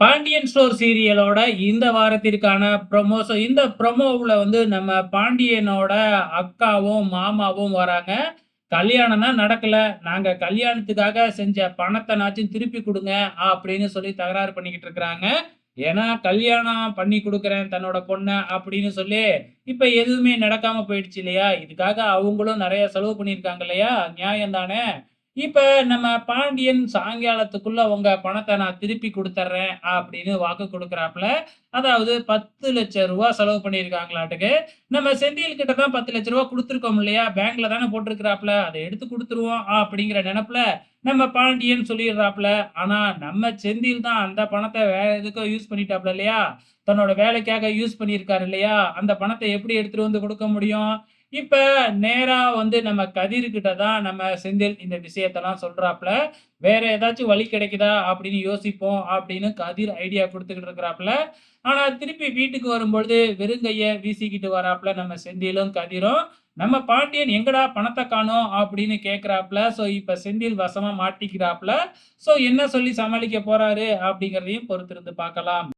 Pandian store சீரியலோட இந்த வாரத்திற்கான promo. So இந்த ப்ரொமோவில் வந்து நம்ம பாண்டியனோட அக்காவும், மாமாவும் வராங்க. "கல்யாணம் தான் நடக்கலை நாங்கள் கல்யாணத்துக்காக செஞ்ச பணத்தை நாச்சும் திருப்பி கொடுங்க அப்படின்னு சொல்லி தகராறு பண்ணிக்கிட்டு இருக்கிறாங்க. ஏன்னா, "கல்யாணம் பண்ணி கொடுக்குறேன் தன்னோட பொண்ணை அப்படின்னு சொல்லி, இப்போ எதுவுமே நடக்காமல் போயிடுச்சு இல்லையா? இதுக்காக அவங்களும் நிறைய செலவு பண்ணியிருக்காங்க இல்லையா? நியாயம் தானே? இப்போ நம்ம பாண்டியன் சாயங்காலத்துக்குள்ள உங்க பணத்தை நான் திருப்பி கொடுத்துட்றேன் அப்படின்னு வாக்கு கொடுக்குறாப்புல அதாவது பத்து லட்ச ரூபா செலவு பண்ணியிருக்காங்களாட்டுக்கு. நம்ம செந்தில் கிட்ட தான் பத்து லட்ச ரூபா கொடுத்துருக்கோம் இல்லையா? பேங்க்ல தானே போட்டிருக்கிறாப்புல அதை எடுத்து கொடுத்துருவோம் அப்படிங்கிற நினப்புல நம்ம பாண்டியன் சொல்லிடுறாப்புல ஆனா நம்ம செந்தில் தான் அந்த பணத்தை வேற எதுக்கோ யூஸ் பண்ணிட்டாப்ல இல்லையா? தன்னோட வேலைக்காக யூஸ் பண்ணியிருக்காரு இல்லையா? அந்த பணத்தை எப்படி எடுத்துட்டு வந்து கொடுக்க முடியும்? இப்ப நேரா வந்து நம்ம கதிர்கிட்ட தான் நம்ம செந்தில் இந்த விஷயத்தெல்லாம் சொல்றாப்ல. "வேற ஏதாச்சும் வழி கிடைக்குதா அப்படின்னு யோசிப்போம்" அப்படின்னு கதிர் ஐடியா கொடுத்துக்கிட்டு இருக்கிறாப்ல. ஆனா திருப்பி வீட்டுக்கு வரும்பொழுது வெறும் வீசிக்கிட்டு வராப்ல நம்ம செந்திலும், கதிரும். நம்ம பாண்டியன் "எங்கடா பணத்தை காணோம்" அப்படின்னு கேட்கிறாப்ல. ஸோ இப்போ செந்தில் வசமா மாட்டிக்கிறாப்ல. ஸோ என்ன சொல்லி சமாளிக்க போறாரு அப்படிங்கிறதையும் பொறுத்திருந்து பார்க்கலாம்.